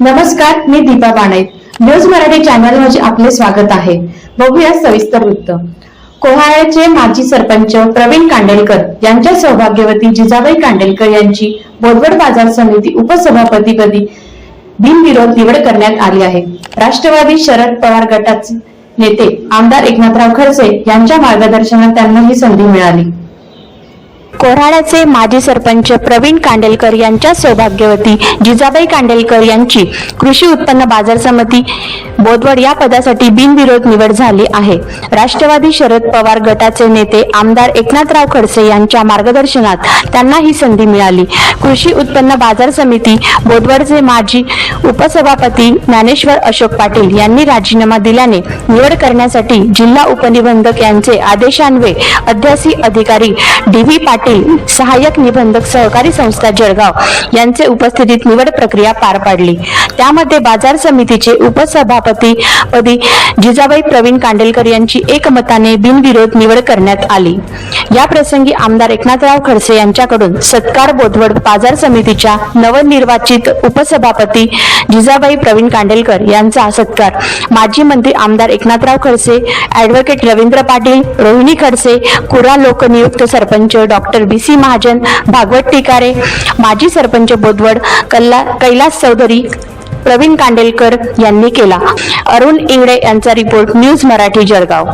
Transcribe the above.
नमस्कार मी दीपा बाणे. न्यूज मराठी चॅनलमध्ये आपले स्वागत आहे. बघूया सविस्तर वृत्त. कोहाळ्याचे माजी सरपंच प्रवीण कांडेलकर यांच्या सौभाग्यवती जिजाबाई कांडेलकर यांची बोदवड बाजार समिती उपसभापतीपदी बिनविरोध निवड करण्यात आली आहे. राष्ट्रवादी शरद पवार गटाचे नेते आमदार एकनाथराव खडसे यांच्या मार्गदर्शनात त्यांना ही संधी मिळाली. कोऱ्हाड्याचे माजी सरपंच प्रवीण कांडेलकर यांच्या सौभाग्यवती जिजाबाई कांडेलकर यांची कृषी उत्पन्न बाजार समिती बोदवड या पदासाठी बिनविरोध निवड झाली आहे. राष्ट्रवादी शरद पवार गटाचे नेते आमदार एकनाथराव खडसे यांच्या मार्गदर्शनात त्यांना ही संधी मिळाली. कृषी उत्पन्न बाजार समिती बोदवडचे माजी उपसभापती ज्ञानेश्वर अशोक पाटील यांनी राजीनामा दिल्याने निवड करण्यासाठी जिल्हा उपनिबंधक यांचे आदेशान्वये अध्यासी अधिकारी डी व्ही पाटील सहाय्यक निबंधक सहकारी संस्था जळगाव यांचे उपस्थितीत निवड प्रक्रिया पार पाडली. त्यामध्ये बाजार समितीचे उपसभापती पदी जिजाबाई प्रवीण कांडेलकर यांची एकमताने बिनविरोध निवड करण्यात आली. या प्रसंगी आमदार एकनाथराव खडसे यांच्याकडून सत्कार बोधवड बाजार समितीच्या नवनिर्वाचित उपसभापती जिजाबाई प्रवीण कांडेलकर यांचा सत्कार. माजी मंत्री आमदार एकनाथराव खडसे ॲडव्होकेट रवींद्र पाटील रोहिणी खडसे कुरा लोकनियुक्त sarpanch doctor doctor B C Mahajan Bhagwat Tikare माजी सरपंच बोदवड कल्ला कैलास चौधरी प्रवीण कांडेलकर यांनी केला. अरुण इंगडे यांचा रिपोर्ट न्यूज मराठी जळगाव.